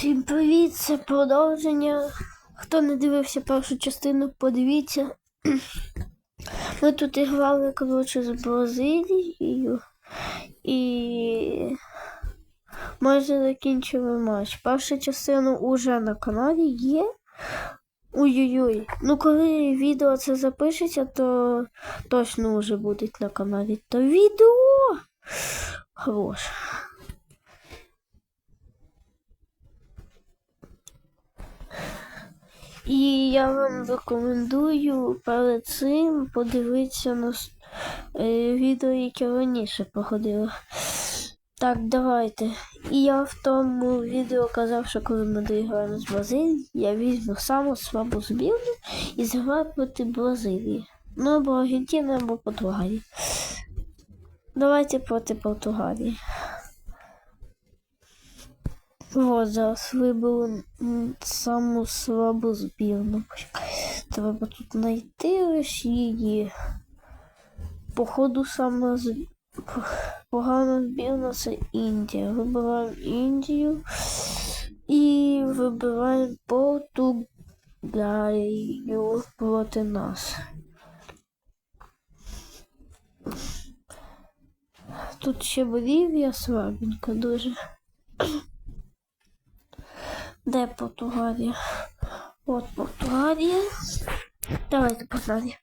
Всім привіт, це продовження. Хто не дивився першу частину, подивіться. Ми тут грали, коротше, з Бразилією і майже закінчили матч. Перша частина уже на каналі є. Ой-ой-ой. Ну, коли відео це запишеться, то точно вже буде на каналі. То відео. Хорош. І я вам рекомендую перед цим подивитися на е, відео, яке раніше походило. Так, давайте. І я в тому відео казав, що коли ми доіграємо з Бразилією, я візьму саму слабу збірну і зіграю проти Бразилії. Ну, або Аргентини, або Португалії. Давайте проти Португалії. Вот, зараз м, саму слабу збірну. Треба тут знайти ось її. Походу, сама з... погана збірна це Індія. Вибираємо Індію і вибираємо Португалію проти нас. Тут ще Болівія слабенька дуже. Де Португалія? От Португалія. Давайте погнали.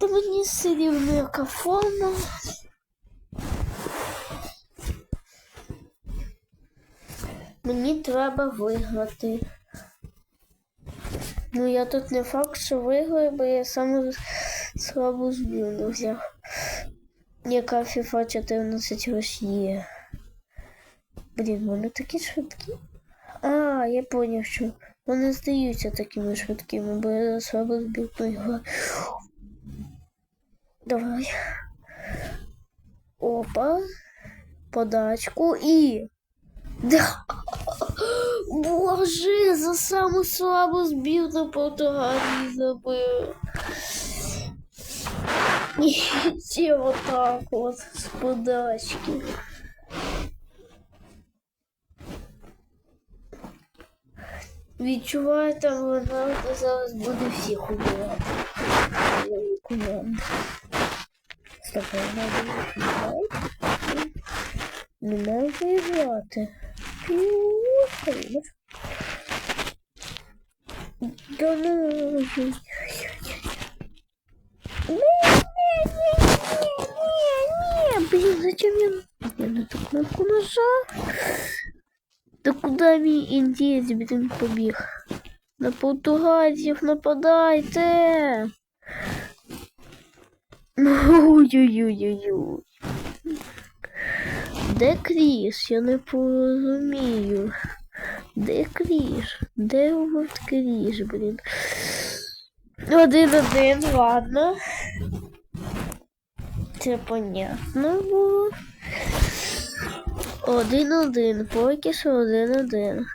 Та мені все рівно форма. Мені треба виграти. Ну я тут не факт, що виграю, бо я саму слабу збірну взяв. Яка FIFA 14 Росія. Блін, вони такі швидкі. А, я поняв, що вони здаються такими швидкими, бо я слабо збірну його. Давай. Опа. Подачку і. Да. Боже, за саму слабу збірну Португалії забив. І вот так от з подачки. Відчуваю, там вона зараз буде всіх убивати. Команда. Стоп, вона буде убивати. Не може грати. Піу, Да ну. Не-не-не-не-не, блин, зачем я я на эту кнопку нажал? Да куда мій індієць, блін, побіг? На португальців нападайте! Ой-ой-ой-ой-ой. Де Кріс? Я не порозумію. Де Кріс? Де от Кріс, блін? Один-один, ладно. Це понятно було. Один-один, поки що один-один.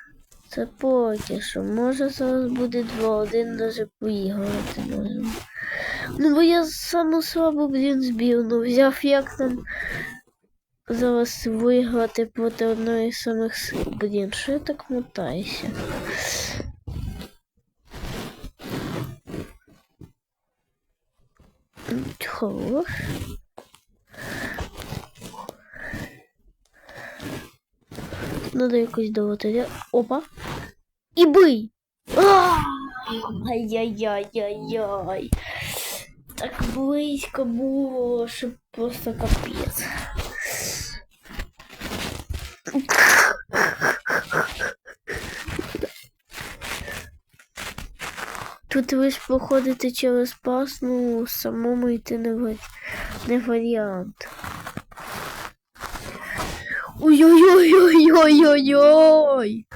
Це поки що. Може зараз буде два-один, даже поіграти можемо. Ну бо я саму слабу, блін, збірну взяв, як там зараз виграти проти одної з самих сил. Блін, що я так мотаюся? Хорош. Надо якось давати. Опа. І бий! Ай-яй-яй-яй-яй. Так близько було, що просто капець. Тут лиш проходити через пас, ну самому йти не варіант. Ой-ой-ой-ой-ой-ой-ой.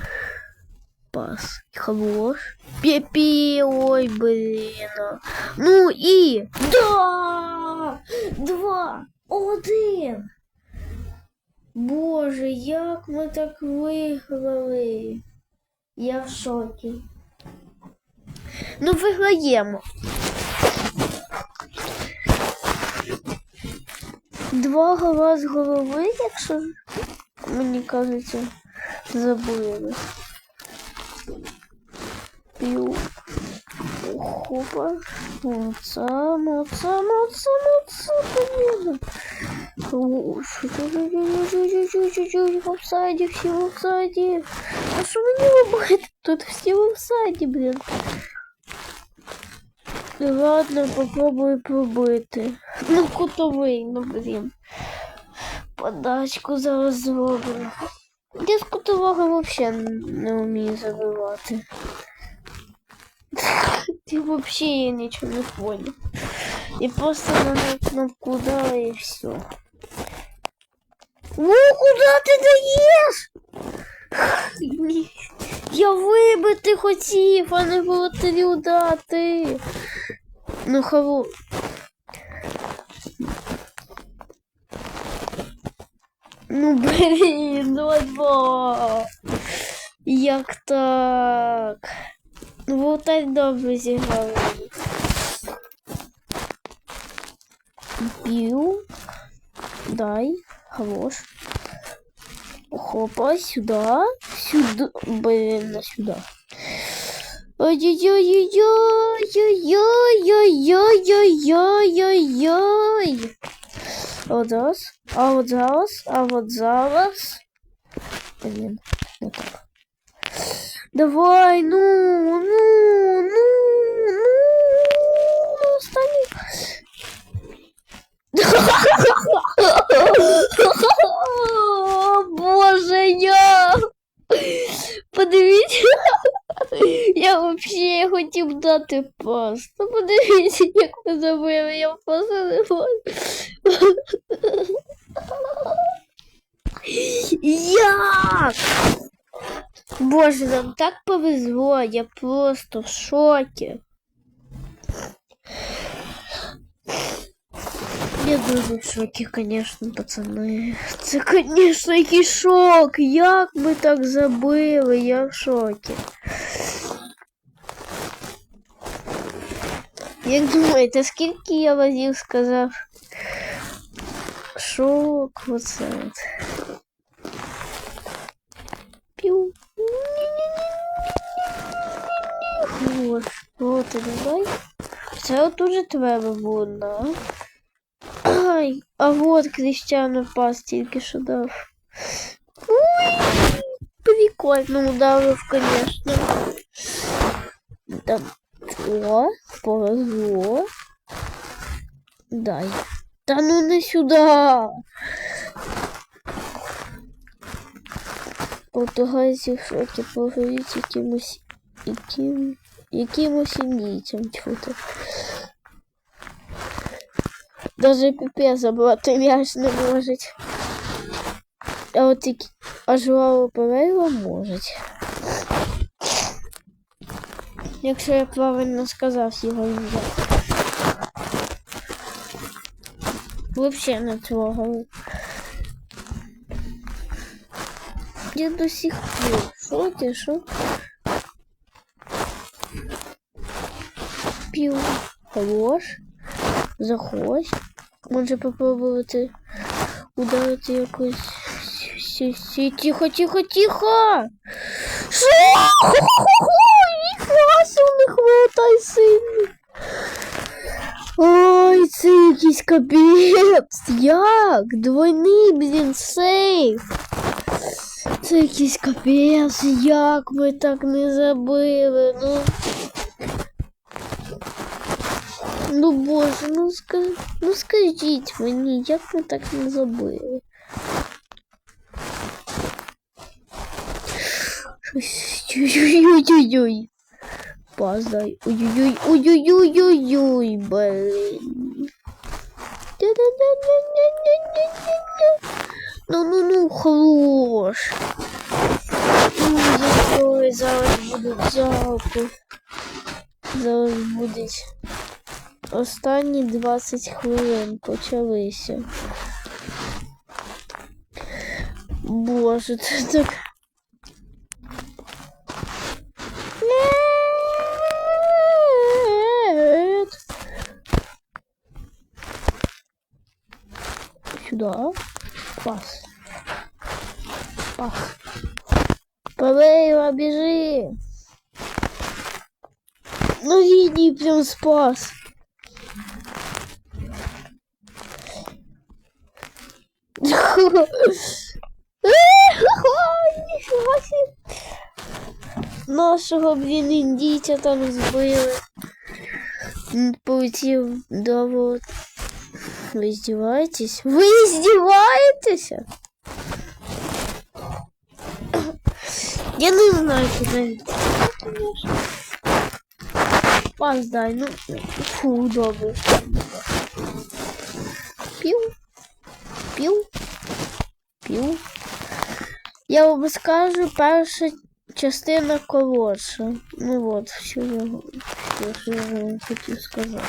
Пас. Хорош. Пепі, ой, блін. Ну і. Да! Два! Один! Боже, як ми так виграли? Я в шокі. Ну, виграємо. Два гола з голови, якщо мені кажеться. забыли. Пью. Хопа. Молодца, молодца, молодца, молодца, победа. Чуть-чуть-чуть-чуть-чуть в офсайде, все в офсайде. А что не ломаете? Тут все в офсайде, блин. Ну Ладно, попробую пробити. Ну, кутовий, ну блін. Подачку зараз зроблю. Я з взагалі не вмію забивати. Ти взагалі я нічого не понял. І просто на кнопку да і все. Ну, куди ти даєш? Я вибити хотів, а не волотарю дати. Ну, хаво. Ну, блін, ну два. Як так? Ну, волотарь добре зіграв. Бью. Дай. Хорош. Хопа, сюда. Сюда. Блин, сюда. Ой-ой-ой-ой-ой-ой-ой-ой-ой-ой-ой. А от зараз, а от зараз, а от зараз. Блін, не так. Давай, ну, ну, ну, ну, останній. О, Боже, я. Подивіться. Я взагалі хотів дати пас. Ну подивіться, як ми забили, я просто не можу. Як? Боже, нам так повезло, я просто в шокі. Я дуже в шокі, конечно, пацани. Це, конечно, який шок. Як ми так забили? Я в шокі. Як думаєте, скільки я разів сказав? Шок, оце. от. Пів. Ось, от, давай. Це от уже треба було, да? Ай, а вот Крістіану пас тільки що дав. Ой, прикольно ударив, конечно. Да. О, повезло. Дай. Да ну не сюда. Португальці в шокі поговоріть якимось яким, якимось індійцям тьфу-то. Даже піпе забрати м'яч не можуть. А от які а Жуао Перейра можуть. Якщо я правильно сказав його ім'я. Вообще на цього. Я до сих пор Шо ти, шо? Пів. Хорош. Заходь. Може попробувати ударити якось. Тихо, тихо, тихо! Шо? Ніфіга не хватай сильно. це якийсь капець. Як? Двойний, блін, сейф. Це якийсь капець. Як ми так не забили? Ну. Ну боже, ну скажи, ну скажіть мені, як ми так не забили? Щось. Ой-ой-ой-ой. Паздай. Ой-ой-ой, ой-ой-ой-ой-ой, блин. Ну-ну-ну, хорош. Ой, зараз будуть залпи. Зараз будуть. Останні 20 хвилин почалися. Боже, це так. Сюда. Пас. Пас. Павела, біжи. Ну, Вінні прям спас. Ніфіга собі. Нашого, блін, індійця там збили. Він полетів до вот. Ви здіваєтесь? Ви здіваєтеся? Я не знаю, куди йти. Пас ну фу, добре. Пів. Пів. Пів. Я вам скажу, перша частина коротша. Ну от, що я, що я вам хотів сказати.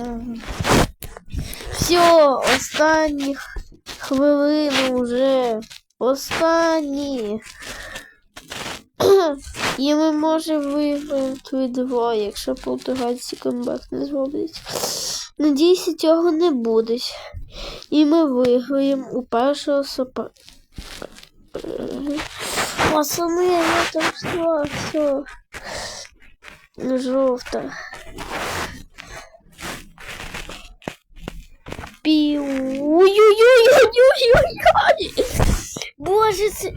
Ага. Все, останні хвилини вже. Останні. І ми можемо виграти два, якщо португальці комбек не зроблять. Надіюся, цього не буде. І ми виграємо у першого сопа. Пацани, я там шла, все. Жовта. Піу. Ой-ой-ой-ой-ой-ой! Боже, це...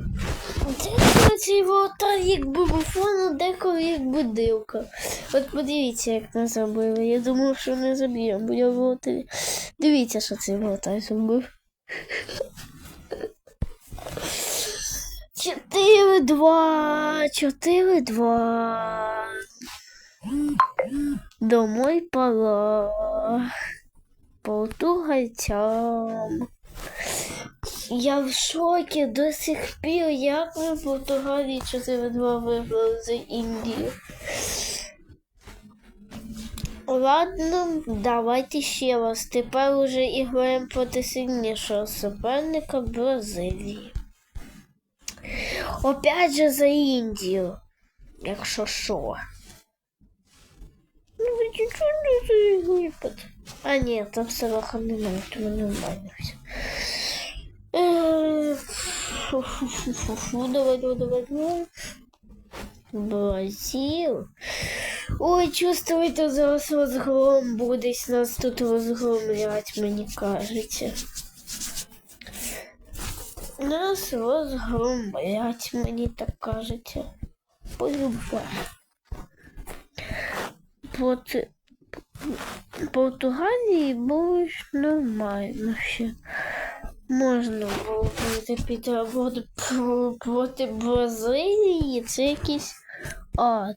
Деколи цей воротар як буфон, а деколи як будилка. От подивіться, як нас зробили. Я думав, що не заб'ємо, бо я воротар. Дивіться, що цей воротар зробив. Чотири два, чотири два. Домой пора. Португальцям. Я в шокі до сих пір, як ми в Португалії 4-2 виграли за Індію. Ладно, давайте ще раз. Тепер уже і граємо проти сильнішого суперника Бразилії. Опять же за Індію. Якщо що. Ну, нічого не заігруєте. А ні, там Салаха немає, тому нормально все. Фу-фу-фу-фу, Давай, давай, давай. Бразил. Ой, чувствуєте, зараз розгром буде нас тут розгромлять, мені кажеться. Нас розгромлять, мені так кажеться. Полюбе. Проти Португалії було нормально ще. Можна було бути під роботу проти Бразилії. Це якийсь ад.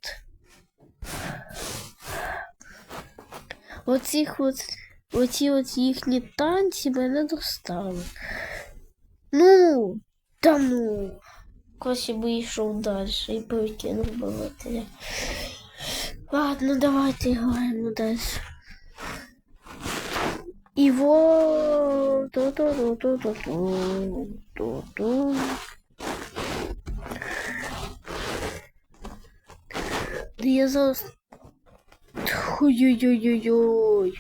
Оці от, оці от їхні танці мене достали. Ну, та ну. Краще би йшов далі і перекинув бавителя. Ладно, давайте далі. І вот ту ту ту ту ту ту ту ту Да я зараз... Ой-ой-ой-ой-ой.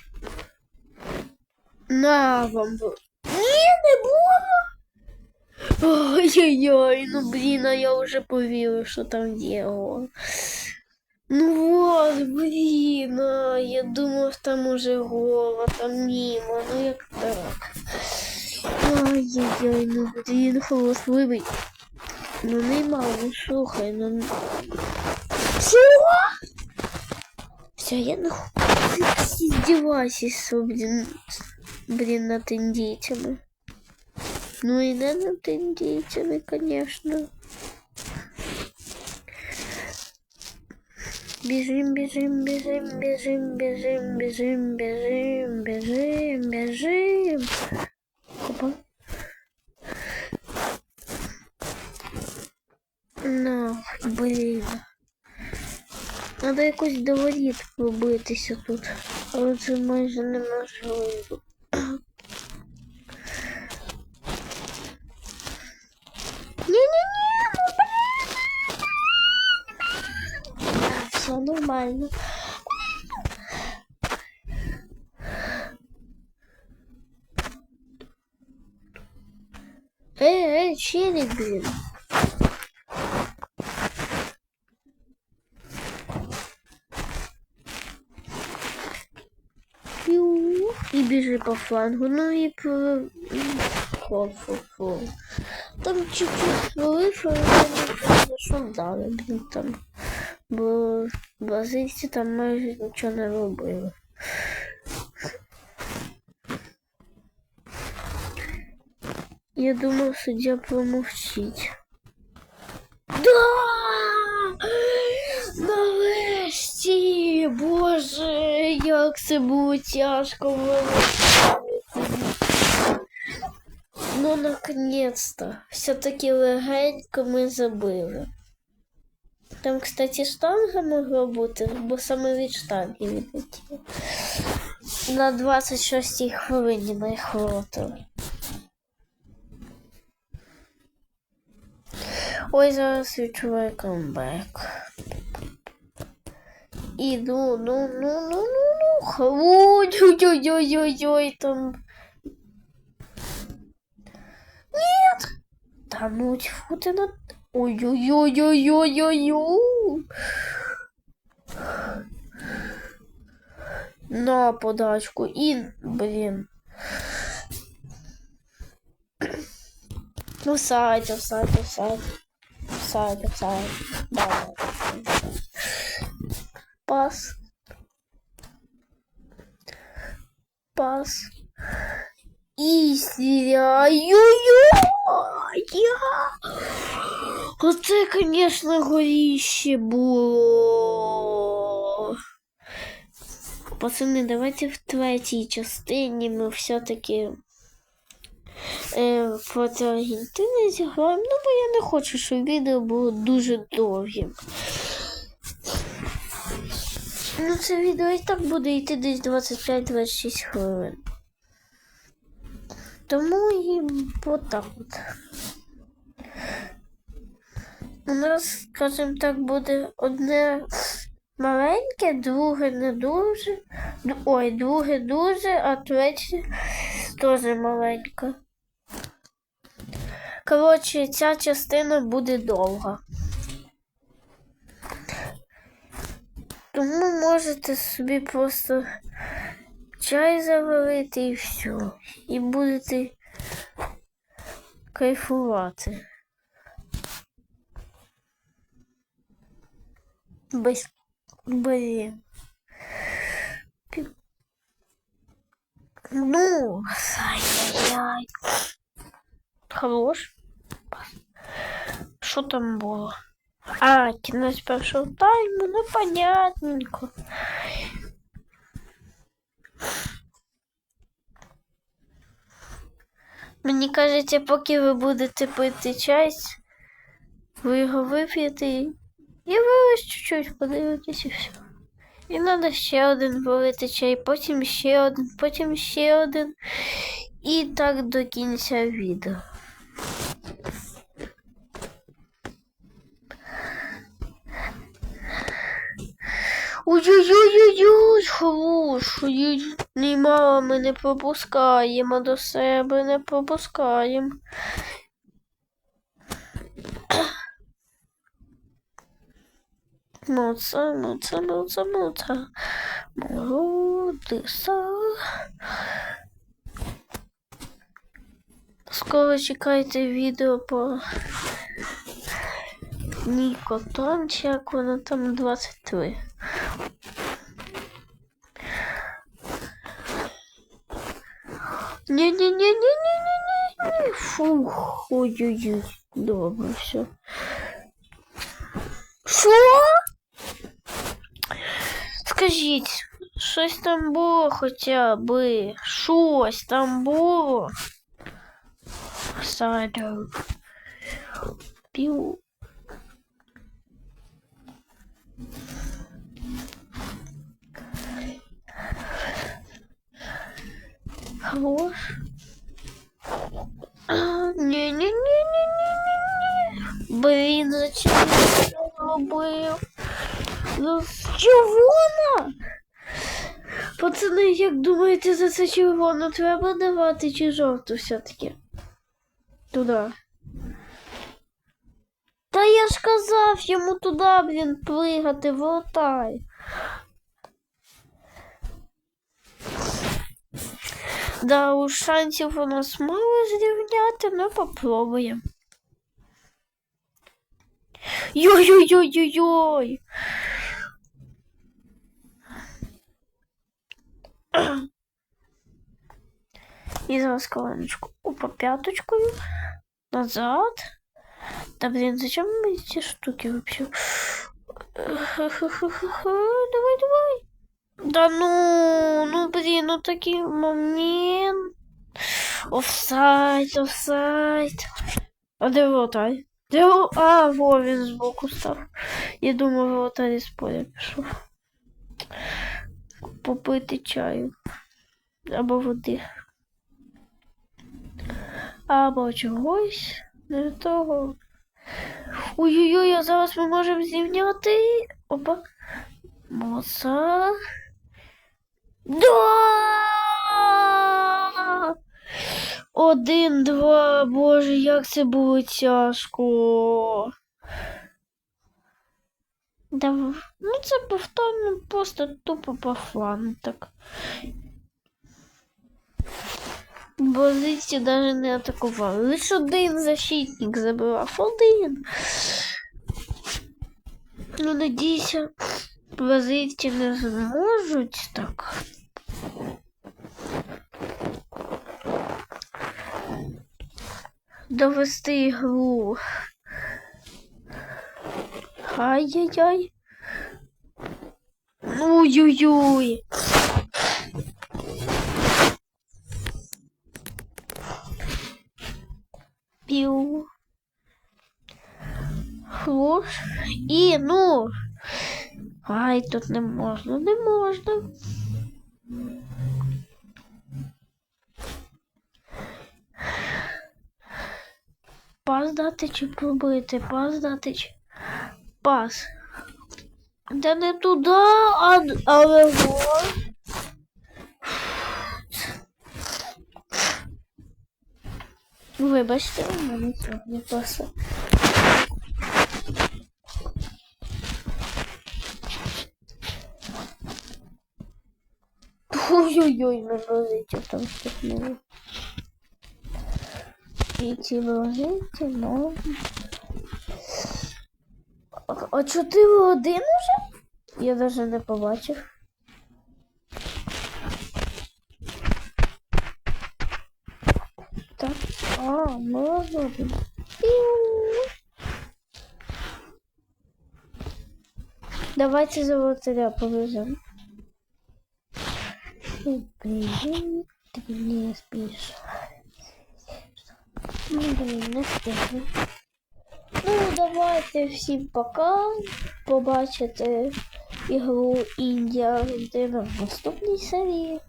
На вам. Ні, не було. Ой-ой-ой, ну блін, а я вже повірив, що там діло. Ну вот, блін, а, я думав, там уже гол, там мимо, ну як так. Ай-яй-яй, ну блін, холосливий. Ну нема, ну слухай, ну. Що? Все, я не здівайся, блін, блін, над індійцями. Ну і не над індійцями, конечно. Бежим, бежим, бежим, бежим, бежим, бежим, бежим, бежим, бежим. Опа. На, блін. Надо якось до воріт пробитися тут. Але це майже неможливо. Ні-ні-ні, ну блін. Все нормально. Эй, эй, челик, блин. И бежи по флангу, ну и по... Фу, фу, фу. Там чуть-чуть вийшов, і що дали, блін, там. Бо бразильці там майже нічого не робили. Я думав, суддя промовчить. Да! Нарешті! Боже, як це було тяжко вилучати. Ну, наконец-то. Все-таки легенько ми забили. Там, кстати, штанга могла бути, бо саме від штанги відлетіло. На 26 хвилині ми хватили. Ой, зараз відчуваю камбек. Іду, ну, ну, ну, ну, ну, ой, ой, ой, ой, ой, ой, там. Нет! Да ну тьфу ты на... Ой-ой-ой-ой-ой-ой-ой! На подачку. И, блин. Ну, сайт, сайт, сайт. Сайт, сайт. Да. Пас. Пас. Ой-ой-ой! Оце, звісно, горіще було. Пацани, давайте в третій частині ми все-таки е, проти Аргентини зіграємо. Ну, бо я не хочу, щоб відео було дуже довгим. Ну, це відео і так буде йти десь 25-26 хвилин. Тому і отак от. У нас, скажімо так, буде одне маленьке, друге не дуже. Ой, друге дуже, а третє теж маленьке. Коротше, ця частина буде довга. Тому можете собі просто чай заварити і все. І будете кайфувати. Без... Блин. Пи- Ну, ай-яй-яй. Хорош. Що там було? А, кінець першого тайму, ну понятненько. Мені кажеться, поки ви будете пити чай, ви його вип'єте і ви ось чуть-чуть подивитесь і все. І треба ще один вилити чай, потім ще один, потім ще один. І так до кінця відео. Ой-ой-ой-ой-ой, хорош, ой, Неймара ми не пропускаємо до себе, не пропускаємо. Моца, моца, моца, моца. Молодиса. Скоро чекайте відео по Ніко там, чи як воно там 23. Ні-ні-ні-ні-ні-ні-ні. Фух, ой-ой-ой. Добре, все. Що? Скажіть, щось там було хоча би. Щось там було. Садо. Пів. Хорош. А, Ні-ні-ні-ні-ні-ні. Блін, зачем я це робив? Ну, червона! Пацани, як думаєте, за це червону треба давати чи жовту все-таки? Туди. я ж казав йому туди, блін, плигати, воротай. Да, у шансів у нас мало зрівняти, ну попробуємо. Йой-йой-йой-йой-йой. І зараз коленочку. Опа, п'яточкою. Назад. Да блин, зачем мы эти штуки вообще? Давай, давай. Да ну, ну блин, ну такий момент. Офсайд, офсайд. А де вратарь? Де во- А, во, він збоку став. Я думав, вратарь із поля пішов. Попити чаю. Або води. Або чогось. Не того. Ой-ой-ой, а зараз ми можемо зрівняти. Опа. Моца. Да! Один, два, боже, як це було тяжко. Да, в- ну це повторно просто тупо по фану так. Бозиці навіть не атакували. Лише один защитник забивав. Один. Ну, надіюся, бразильці не зможуть так. Довести ігру. Ай-яй-яй. Ой-ой-ой. Пів. Хлош. І, ну. Ай, тут не можна, не можна. Пас дати чи пробити? Пас дати чи. Пас. Та не туди, а, але гол. Вибачте, у мене сьогодні паса. Ой-ой-ой, на розиті там стихнули. І ці розиті, ну. А, а чотири один уже? Я навіть не побачив. Так, а, ну ладно. Давайте за вратаря повезем. Блин, ты не спишь. Ну, блин, не встигну. Ну, давайте всім пока. Побачите ігру Індія Аргентина в наступній серії.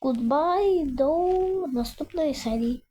Goodbye до наступної серії.